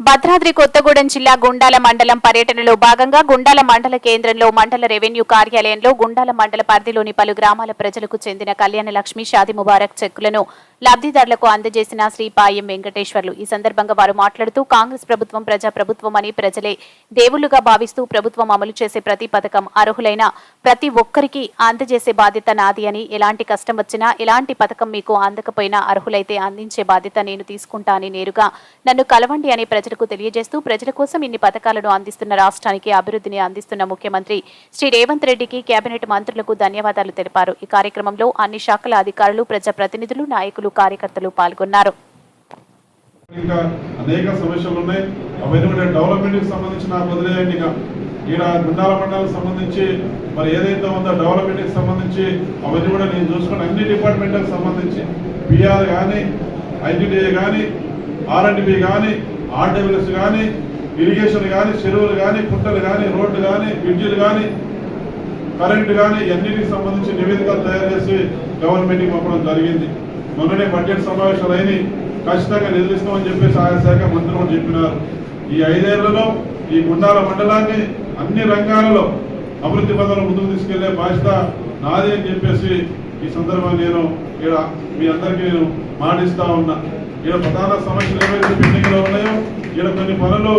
భద్రాద్రి కొత్తగూడెం జిల్లా గుండాల మండలం పర్యటనలో భాగంగా గుండాల మండల కేంద్రంలో మండల రెవెన్యూ కార్యాలయంలో గుండాల మండల పరిధిలోని పలు గ్రామాల ప్రజలకు చెందిన కళ్యాణ లక్ష్మి షాది ముబారక్ చెక్కులను లబ్ధిదారులకు అందజేసిన శ్రీ పాయం వెంకటేశ్వర్లు. ఈ సందర్భంగా వారు మాట్లాడుతూ కాంగ్రెస్ ప్రభుత్వం ప్రజా ప్రభుత్వం అని ప్రజలే దేవుళ్ళుగా భావిస్తూ ప్రభుత్వం అమలు చేసే ప్రతి పథకం అర్హులైన ప్రతి ఒక్కరికి అందజేసే బాధ్యత నాది అని ఎలాంటి కష్టం వచ్చినా ఎలాంటి పథకం మీకు అందకపోయినా అర్హులైతే అందించే బాధ్యత నేను తీసుకుంటా అని నేరుగా నన్ను కలవండి అని ప్రజలకు తెలియజేస్తూ ప్రజల కోసం ఇన్ని పథకాలను అందిస్తున్న రాష్ట్రానికి అభివృద్ధిని అందిస్తున్న ముఖ్యమంత్రి శ్రీ రేవంత్ రెడ్డికి కేబినెట్ మంత్రులకు ధన్యవాదాలు తెలిపారు. ఈ కార్యక్రమంలో అన్ని శాఖల అధికారులు ప్రజాప్రతినిధులు నాయకులు కార్యకర్తలు పాల్గొన్నారు. ఇంకా అనేక సమస్యలు ఉన్నాయి. అవన్నీ కూడా డెవలప్మెంట్కి సంబంధించి నాకు వదిలేయండి ఇక ఈడ గుండాల మండలానికి సంబంధించి మరి ఏదైతే ఉందో డెవలప్మెంట్కి సంబంధించి అవన్నీ కూడా నేను చూసుకుని అన్ని డిపార్ట్మెంట్లకు సంబంధించి పిఆర్ కానీ ఐటీడీఏ కానీ ఆర్ఎండ్బి కానీ ఆర్డబ్ల్యూఎస్ కానీ ఇరిగేషన్ కానీ చెరువులు కానీ పుట్టలు కానీ రోడ్లు కానీ బ్రిడ్జిలు కానీ కరెంటు కానీ ఇవన్నిటికి సంబంధించి నివేదికలు తయారు చేసి గవర్నమెంట్కి పంపడం జరిగింది. మొన్ననే బడ్జెట్ సమావేశాలు అయినాయి ఖచ్చితంగా నిధులిస్తామని చెప్పేసి ఆయా శాఖ మంత్రులు చెప్పినారు. ఈ ఐదేళ్ళలో ఈ గుండాల మండలాన్ని అన్ని రంగాలలో అభివృద్ధి పథంలో ముందుకు తీసుకెళ్ళే బాధ్యత నాది అని చెప్పేసి ఈ సందర్భంగా నేను ఇక్కడ మీ అందరికీ నేను మాటిస్తా ఉన్నా. ఇక్కడ ప్రధాన సమస్యలు ఏవైతే పెండింగ్లో ఉన్నాయో ఇక్కడ కొన్ని పనులు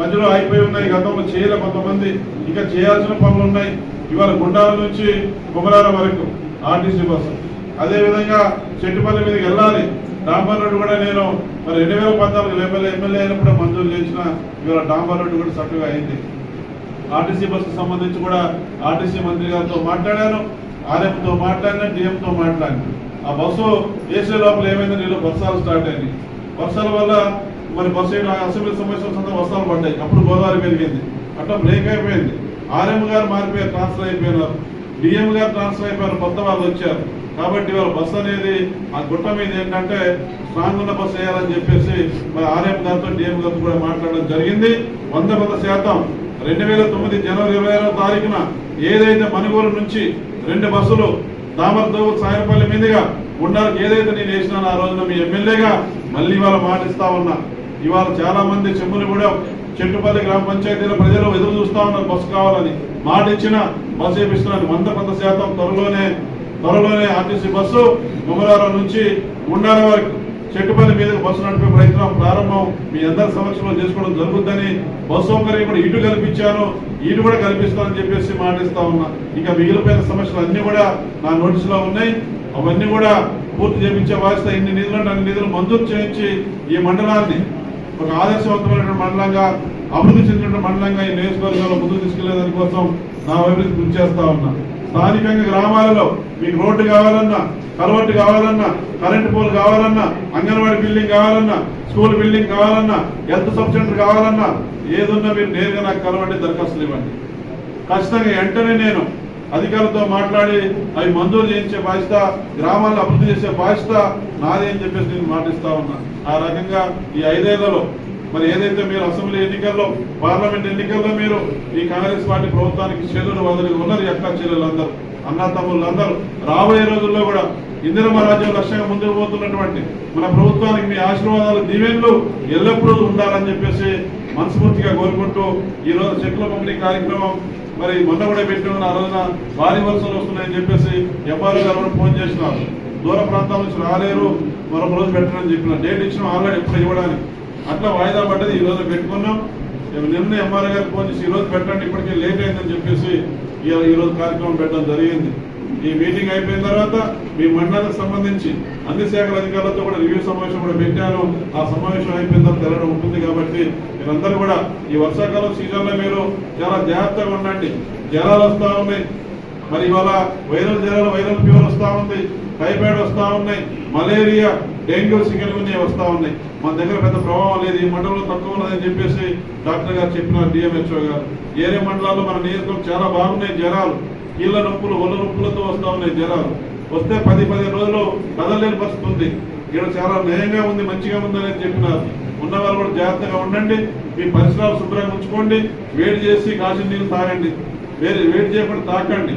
మధ్యలో అయిపోయి ఉన్నాయి. గతంలో చేయలే కొంతమంది ఇంకా చేయాల్సిన పనులు ఉన్నాయి. ఇవాళ గుండాల నుంచి కుమరాల వరకు ఆర్టీసీ బస్సు. అదేవిధంగా చెట్టుపల్లి మీదకి వెళ్ళాలి. డాంబర్ రోడ్డు కూడా నేను మరి రెండు వేల పద్నాలుగు ఎమ్మెల్యే ఎమ్మెల్యే అయినప్పుడు మంజూరు చేసిన ఇవాళ డాంబర్ రోడ్డు కూడా చక్కగా అయింది. ఆర్టీసీ బస్సుకు సంబంధించి కూడా ఆర్టీసీ మంత్రి గారితో మాట్లాడాను. ఆర్ఎంతో మాట్లాడినా డిఎంతో మాట్లాడినా. ఆ బస్సు వేసే లోపల ఏమైంది నీళ్ళు వర్షాలు స్టార్ట్ అయింది వర్షాల వల్ల మరి బస్సు అయిన అసెంబ్లీ సమస్య అంతా వర్షాలు పడ్డాయి. అప్పుడు గోదావరి పెరిగింది. అట్లా బ్రేక్ అయిపోయింది. ఆర్ఎం గారు మారిపోయారు ట్రాన్స్ఫర్ అయిపోయినారు. డిఎం గారు ట్రాన్స్ఫర్ అయిపోయారు కొత్త వాళ్ళు వచ్చారు. కాబట్టి వాళ్ళ బస్సు అనేది ఆ గుట్ట మీద ఏంటంటే స్ట్రాంగ్ ఉన్న బస్సు వేయాలని చెప్పేసి మరి ఆర్ఎం గారితో డిఎం గారితో కూడా మాట్లాడడం జరిగింది. వంద వంద శాతం. రెండు వేల తొమ్మిది జనవరి ఇరవై ఆరో తారీఖున ఏదైతే మణిగూరు నుంచి రెండు బస్సులు దామర్తో సాయపల్లి మీదుగా ఉండాలి ఏదైతే నేను వేసినాను ఆ రోజున మీ ఎమ్మెల్యేగా మళ్ళీ ఇవాళ మాటిస్తా ఉన్నా. ఇవాళ చాలా మంది చెమ్ములు కూడా చెట్టుపల్లి గ్రామ పంచాయతీల ప్రజలు ఎదురు చూస్తా ఉన్నారు. బస్సు కావాలని మాట ఇచ్చిన బస్సు చేపిస్తున్నాను వంద కొంత శాతం త్వరలోనే త్వరలోనే ఆర్టీసీ బస్సు గుమరారం నుంచి ఉండాలి వరకు చెట్టుపల్లి మీదకి బస్సు నడిపే ప్రయత్నం ప్రారంభం మీ అందరి సమక్షంలో చేసుకోవడం జరుగుతుందని బస్సు సౌకర్యం కూడా ఇటు కల్పించాను ఇటు కూడా కల్పిస్తానని చెప్పేసి మాటిస్తా ఉన్నా. ఇంకా మిగిలిపోయిన సమస్యలు అన్ని కూడా నా నోటీసులో ఉన్నాయి. అవన్నీ కూడా పూర్తి చేయించే బాధ్యత ఇన్ని నిధులు అన్ని నిధులు మంజూరు చేయించి ఈ మండలాన్ని ఒక ఆదర్శవంతమైనటువంటి మండలంగా అభివృద్ధి చెందిన మండలంగా ఈ నియోజకవర్గంలో ముందుకు తీసుకెళ్ళే దానికోసం నా వైపు కృషి చేస్తా ఉన్నా. స్థానికంగా గ్రామాలలో మీకు రోడ్డు కావాలన్నా కలవట్టు కావాలన్నా కరెంటు పోల్ కావాలన్నా అంగన్వాడీ బిల్డింగ్ కావాలన్నా స్కూల్ బిల్డింగ్ కావాలన్నా హెల్త్ సబ్ సెంటర్ కావాలన్నా ఏదున్నా మీరు నేరుగా నాకు కలవండి దరఖాస్తులు ఇవ్వండి. ఖచ్చితంగా వెంటనే నేను అధికారులతో మాట్లాడి అవి మంజూరు చేయించే బాధ్యత గ్రామాలను అభివృద్ధి చేసే బాధ్యత నాదే అని చెప్పేసి నేను మాటిస్తా ఉన్నా. ఆ రకంగా ఈ ఐదేళ్ళలో మరి ఏదైతే మీరు అసెంబ్లీ ఎన్నికల్లో పార్లమెంట్ ఎన్నికల్లో మీరు ఈ కాంగ్రెస్ పార్టీ ప్రభుత్వానికి చెల్లెలు వదిలి ఉన్నారు ఎక్కడ చెల్లెలందరూ అన్న తమ్ముళ్ళందరూ. రాబోయే రోజుల్లో కూడా ఇందిరమ్మ రాజ్యం లక్ష్యంగా ముందుకు పోతున్నటువంటి మన ప్రభుత్వానికి మీ ఆశీర్వాదాలు దీవెన్లు ఎల్లప్పుడూ ఉండాలని చెప్పేసి మనస్ఫూర్తిగా కోరుకుంటూ ఈరోజు రోజు పంపిణీ కార్యక్రమం మరి మొన్న కూడా పెట్టిన ఆ రోజున భారీ వర్షాలు వస్తున్నాయని చెప్పేసి ఎంఆర్ఓ గారు ఫోన్ చేసినారు. దూర ప్రాంతాల నుంచి రాలేరు మరొక రోజు పెట్టనని చెప్పిన డేట్ ఇచ్చిన ఆల్రెడీ ఎప్పుడు ఇవ్వడానికి. అట్లా వాయిదా పడ్డది ఈ రోజు పెట్టుకున్నాం. నిన్న ఎంఆర్ఏ గారు ఫోన్ చేసి ఈ రోజు పెట్టండి ఇప్పటికే లేట్ అయిందని చెప్పేసి ఈ- ఈ రోజు కార్యక్రమం పెట్టడం జరిగింది. ఈ మీటింగ్ అయిపోయిన తర్వాత మీ మండలానికి సంబంధించి అన్ని శాఖల అధికారులతో కూడా రివ్యూ సమావేశం కూడా పెట్టాను. ఆ సమావేశం అయిపోయిన తర్వాత తెలవడం ఉంటుంది కాబట్టి మీరందరూ కూడా ఈ వర్షాకాలం సీజన్లో మీరు చాలా జాగ్రత్తగా ఉండండి. జ్వరాలు వస్తా ఉన్నాయి. మరి ఇవాళ వైరల్ జ్వరాలు వైరల్ ఫీవర్ వస్తా ఉంది. టైఫాయిడ్ వస్తా ఉన్నాయి. మలేరియా డెంగ్యూ సిగల్గుని వస్తూ ఉన్నాయి. మన దగ్గర పెద్ద ప్రభావం లేదు ఈ మండలంలో తక్కువ ఉన్నదని చెప్పేసి డాక్టర్ గారు చెప్పినారు డిఎంహెచ్ఓ గారు. ఏరే మండలాల్లో మన నియోజకవర్గం చాలా బాగున్నాయి జ్వరాలు. కీళ్ళ నొప్పులు ఒళ్ళ నొప్పులతో వస్తా ఉన్నాయి జ్వరాలు. వస్తే పది పదిహేను రోజులు కదలలేని పరిస్థితి ఉంది. ఇక్కడ చాలా నయంగా ఉంది మంచిగా ఉందని చెప్పినారు. ఉన్న వాళ్ళు కూడా జాగ్రత్తగా ఉండండి. మీ పరిసరాలు శుభ్రంగా ఉంచుకోండి. వేడి చేసి కాసిన నీళ్ళు తాగండి. వేడి వేడి చేయకుండా తాకండి.